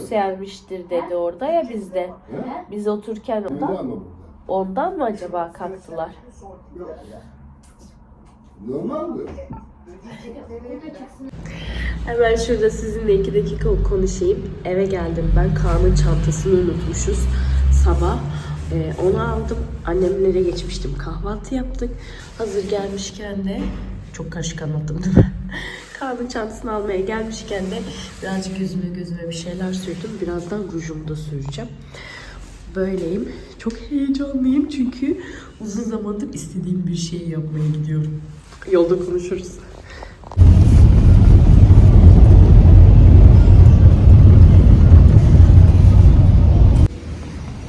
yükselmiştir dedi orada ya bizde. Biz otururken ondan, ondan mı acaba kalktılar? Normaldir. Hemen şurada sizinle iki dakika konuşayım. Eve geldim ben. Kaan'ın çantasını unutmuşuz. Sabah Ee, onu aldım. Annemlere geçmiştim. Kahvaltı yaptık. Hazır gelmişken de çok karışık anlattım değil mi? Kaan'ın çantasını almaya gelmişken de birazcık yüzüme gözüme bir şeyler sürdüm. Birazdan rujumu da süreceğim. Böyleyim. Çok heyecanlıyım çünkü uzun zamandır istediğim bir şey yapmaya gidiyorum. Yolda konuşuruz.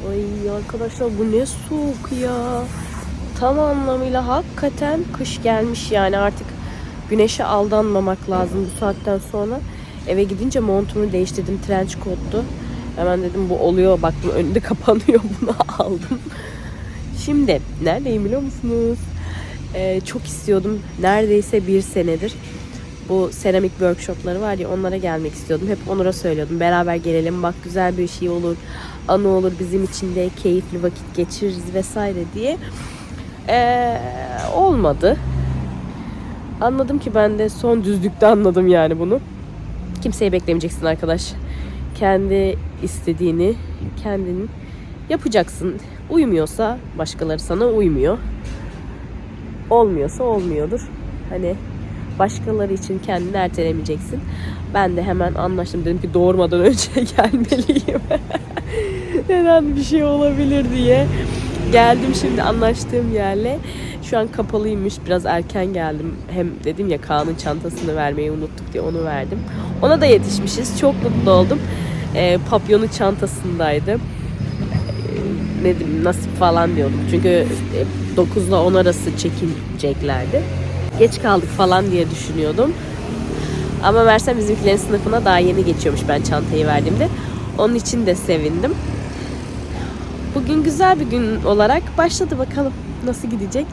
Ay arkadaşlar bu ne soğuk ya. Tam anlamıyla hakikaten kış gelmiş yani artık güneşe aldanmamak lazım bu saatten sonra. Eve gidince montumu değiştirdim trench coat'tu. Hemen dedim bu oluyor baktım önünde kapanıyor bunu aldım. Şimdi neredeyim biliyor musunuz? Ee, çok istiyordum neredeyse bir senedir. Bu seramik workshopları var ya onlara gelmek istiyordum. Hep Onur'a söylüyordum. Beraber gelelim bak güzel bir şey olur. Anı olur bizim için de keyifli vakit geçiririz vesaire diye. Ee, olmadı. Anladım ki ben de son düzlükte anladım yani bunu. Kimseyi beklemeyeceksin arkadaş. Kendi istediğini kendin yapacaksın. Uymuyorsa başkaları sana uymuyor. Olmuyorsa olmuyordur. Hani başkaları için kendini ertelemeyeceksin. Ben de hemen anlaştım. Dedim ki doğurmadan önce gelmeliyim. Neden bir şey olabilir diye. Geldim şimdi anlaştığım yerle. Şu an kapalıymış. Biraz erken geldim. Hem dedim ya Kaan'ın çantasını vermeyi unuttuk diye onu verdim. Ona da yetişmişiz. Çok mutlu oldum. Ee, papyonu çantasındaydı. Ee, ne diyeyim nasip falan diyordum. Çünkü e, 9 ile 10 arası çekileceklerdi. Geç kaldık falan diye düşünüyordum. Ama Mersem bizimkilerin sınıfına daha yeni geçiyormuş ben çantayı verdiğimde. Onun için de sevindim. Bugün güzel bir gün olarak başladı bakalım nasıl gidecek.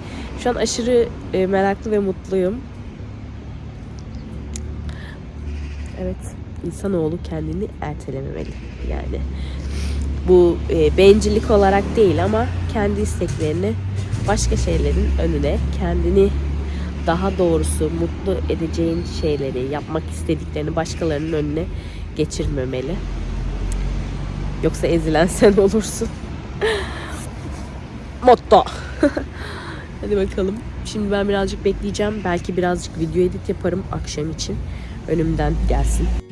Şu an aşırı e, meraklı ve mutluyum. Evet, insanoğlu kendini ertelememeli. Yani bu e, bencillik olarak değil ama kendi isteklerini başka şeylerin önüne, kendini daha doğrusu mutlu edeceğin şeyleri, yapmak istediklerini başkalarının önüne geçirmemeli. Yoksa ezilen sen olursun. Motto. Hadi bakalım. Şimdi ben birazcık bekleyeceğim. Belki birazcık video edit yaparım akşam için. Önümden gelsin.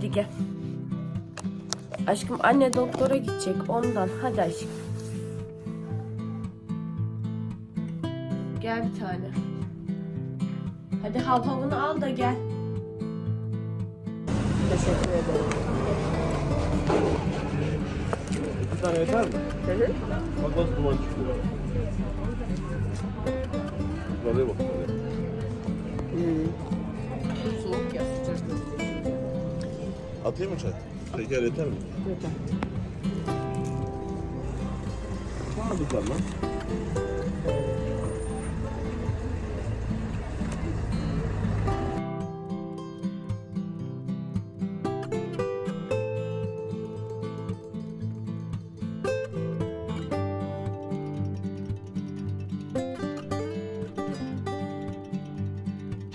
Hadi gel. Aşkım anne doktora gidecek ondan. Hadi aşkım. Gel bir tane. Hadi hav havını al da gel. Teşekkür ederim. Bir tane yeter mi? Bak nasıl duman çıkıyor. Buraya bak. Soğuk ya sıcak Atayım mı çay? Şeker yeter mi? Yeter. Aldık lan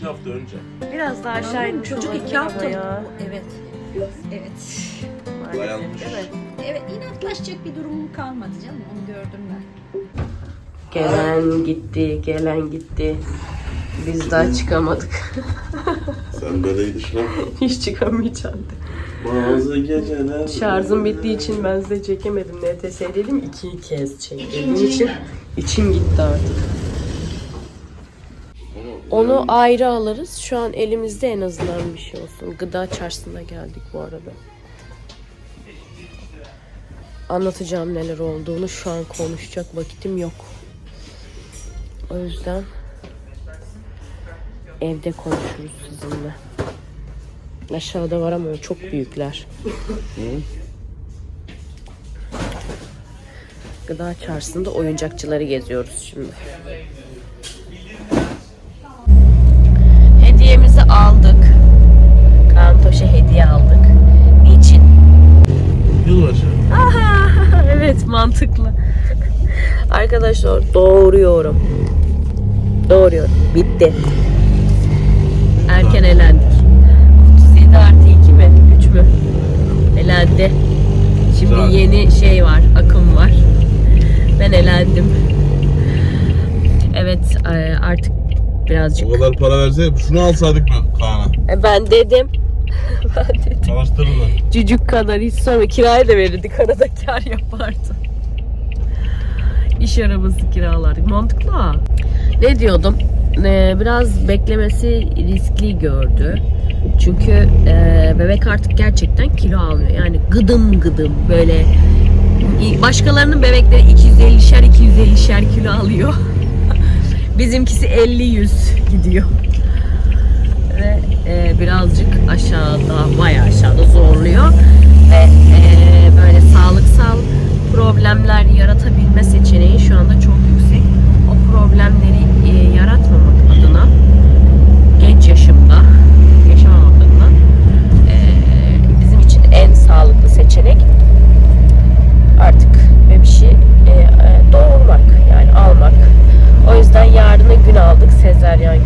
hafta önce. Biraz daha aşağı inmiş Çocuk olabilir iki ama hafta. ya. Evet. Evet. Değil mi? Evet inatlaşacak bir durumum kalmadı canım. Onu gördüm ben. Gelen gitti, gelen gitti. Biz daha çıkamadık. Sen böyle gidişine. Hiç çıkamayacağım. Bazı geceler. Şarjım bittiği için ben size çekemedim. NTS dedim iki kez çektiğim için içim gitti artık. Onu ayrı alırız. Şu an elimizde en azından bir şey olsun. Gıda çarşısına geldik bu arada. Anlatacağım neler olduğunu. Şu an konuşacak vakitim yok. O yüzden evde konuşuruz sizinle. Aşağıda var ama çok büyükler. Gıda çarşısında oyuncakçıları geziyoruz şimdi. Aldık. Kantoş'a hediye aldık. Niçin? Yılbaşı. Aha, evet mantıklı. Arkadaşlar doğruyorum. Doğruyorum. Bitti. Erken elendik. 37 artı 2 mi? 3 mü? Elendi. Şimdi Güzel. yeni şey var, akım var. Ben elendim. Evet e, artık birazcık. O kadar para verse şunu alsaydık mı Kaan'a? E, Ben dedim. ben dedim. Çalıştırırdı. Cücük kadar hiç sonra kiraya da verirdik arada kar yapardı. İş arabası kiralardık. Mantıklı ha. Ne diyordum? Ee, biraz beklemesi riskli gördü. Çünkü e, bebek artık gerçekten kilo almıyor. Yani gıdım gıdım böyle başkalarının bebekleri 250'şer 250'şer kilo alıyor. Bizimkisi 50-100 gidiyor ve e, birazcık aşağıda, bayağı aşağıda zorluyor ve e, böyle sağlıksal problemler yaratabilme seçeneği şu anda çok yüksek. O problemleri e, yaratmamak adına genç yaşımda yaşamamak adına e, bizim için en sağlıklı seçenek artık bebişi e, e, doğurmak yani almak. O yüzden yarına gün aldık sezeryan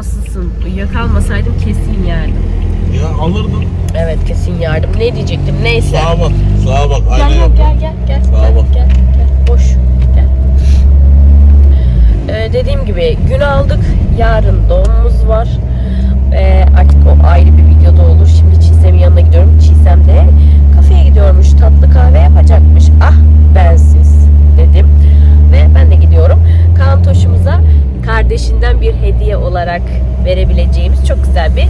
şanslısın. Uyuyakalmasaydım kesin yerdim. Ya alırdın. Evet kesin yardım. Ne diyecektim neyse. Sağa bak. Sağa bak. Gel gel gel gel gel. Sağa gel, bak. Gel gel. Boş. Gel. Ee, dediğim gibi gün aldık. Yarın doğumumuz var. Ee, artık o ayrı bir videoda olur. Şimdi Çiğsem'in yanına gidiyorum. Çiğsem de kafeye gidiyormuş. Tatlı kahve yapacakmış. Ah bensiz dedim. Ve ben de gidiyorum. Kaan Toş'umuza kardeşinden bir hediye olarak verebileceğimiz çok güzel bir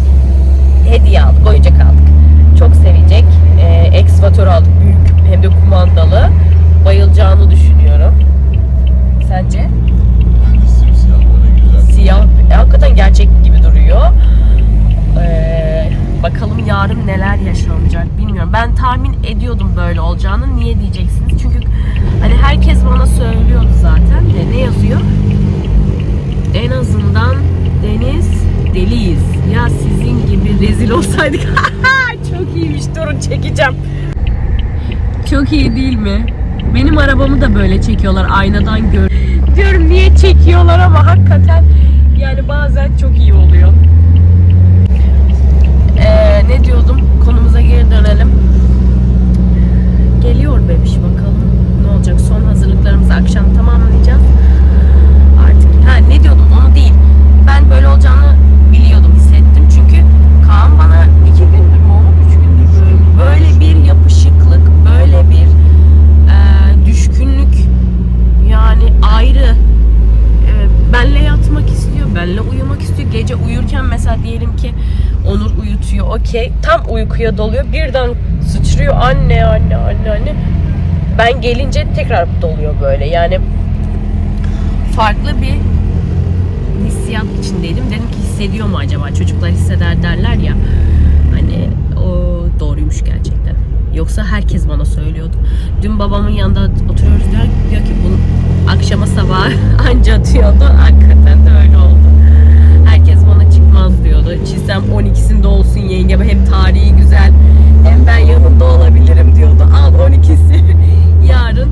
hediye aldık. Oyuncak aldık. Çok sevecek. Ee, ekskavatör aldık. Büyük hem de kumandalı. Bayılacağını düşünüyorum. Sence? Bence. Siyah. e, hakikaten gerçek gibi duruyor. Ee, bakalım yarın neler yaşanacak. ediyordum böyle olacağını. Niye diyeceksiniz? Çünkü hani herkes bana söylüyordu zaten. De ne yazıyor? En azından Deniz deliyiz. Ya sizin gibi rezil olsaydık. Çok iyiymiş. Durun çekeceğim. Çok iyi değil mi? Benim arabamı da böyle çekiyorlar aynadan gör. Diyorum niye çekiyorlar ama hakikaten yani bazen çok iyi oluyor. Ee, ne diyordum? Konumuza geri dönelim. Geliyor bebiş bakalım. Ne olacak? Son hazırlıklarımızı akşam tamamlayacağız. Artık ha ne diyordum onu değil. Ben böyle olacağını biliyordum, hissettim. Çünkü Kaan bana iki gündür mü oğlum, üç gündür mü? Böyle bir yapışıklık, böyle bir e, düşkünlük yani ayrı. E, benle yatmak istiyor, benle uyumak istiyor. Gece uyurken mesela diyelim ki Onur uyutuyor, okey. Tam uykuya doluyor. Birden sıçrıyor anne anne anne anne. Ben gelince tekrar doluyor böyle. Yani farklı bir hissiyat içindeydim. Dedim ki hissediyor mu acaba? Çocuklar hisseder derler ya. Hani o doğruymuş gerçekten. Yoksa herkes bana söylüyordu. Dün babamın yanında oturuyoruz diyor, ki bunu akşama sabah anca atıyordu. Hakikaten de öyle oldu. Diyordu. Çizsem 12'sinde olsun yengem hem tarihi güzel hem ben yanında olabilirim diyordu. Al 12'si yarın.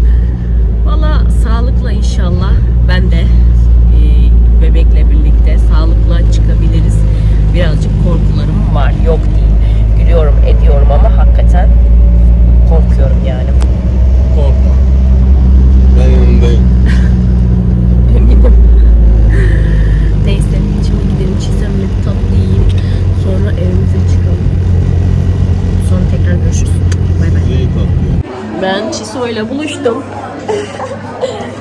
Valla sağlıkla inşallah ben de e, bebekle birlikte sağlıkla çıkabiliriz. Birazcık korkularım var. Yok değil. Gülüyorum ediyorum ama hakikaten korkuyorum yani. Korkma. Ben yanındayım. Eminim. Neyse şimdi gidelim çizemle bir tatlı yiyeyim. Sonra evimize çıkalım. Sonra tekrar görüşürüz. Bay bay. Neyi tatlı? Ben Buluştum.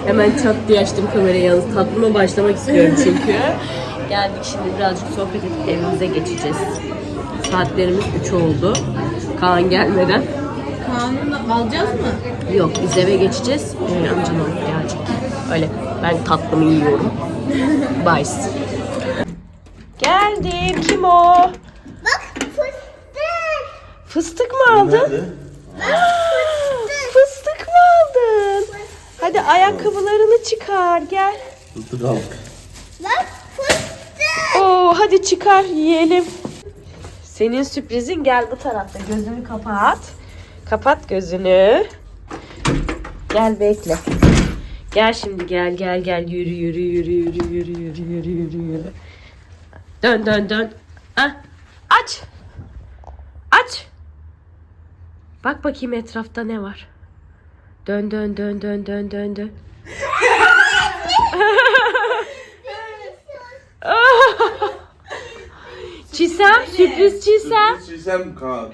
Hemen çat diye açtım kamerayı yalnız tatlıma başlamak istiyorum çünkü. Geldik şimdi birazcık sohbet edip evimize geçeceğiz. Saatlerimiz 3 oldu. Kaan gelmeden. Kanunu alacağız mı? Yok biz eve geçeceğiz. Ee, amcam alıp gelecek. Öyle. Ben tatlımı yiyorum. Bye. Geldim. Kim o? Bak fıstık. Fıstık mı aldın? Fıstık mı aldın? Hadi ayakkabılarını çıkar gel. Fıstık al. Bak fıstık. Oo hadi çıkar yiyelim. Senin sürprizin gel bu tarafta. Gözünü kapat. Kapat gözünü. Gel bekle. Gel şimdi gel gel gel yürü yürü yürü yürü yürü yürü yürü yürü yürü. Dön dön dön. Ah, aç. Aç. Bak bakayım etrafta ne var. Dön dön dön dön dön dön dön. Çisem, sürpriz çisem. Çizsem kağıt.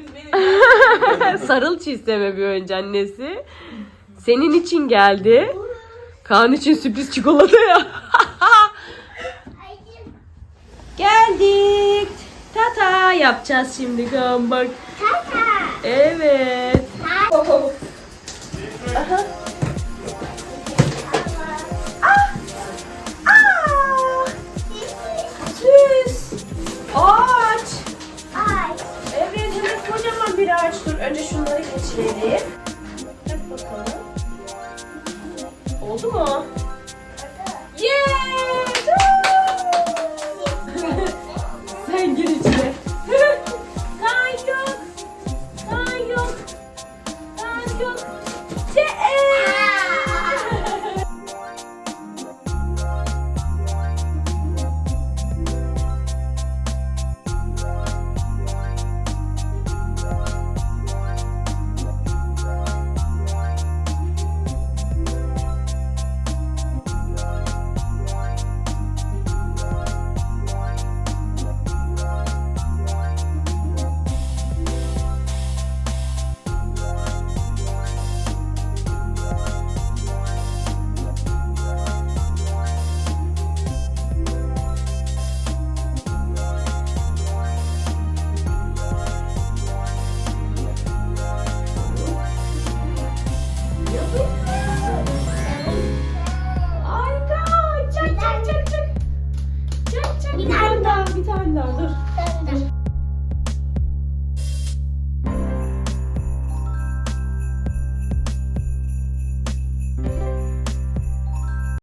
Sarıl çiseme bir önce annesi. Senin için geldi. Kaan için sürpriz çikolata ya. Geldik. Tata yapacağız şimdi Kaan bak. Tata. Evet. Aha. Ah! Ah! Süs. Ağaç. Ay. Evet hem kocaman bir ağaç. Dur önce şunları geçirelim.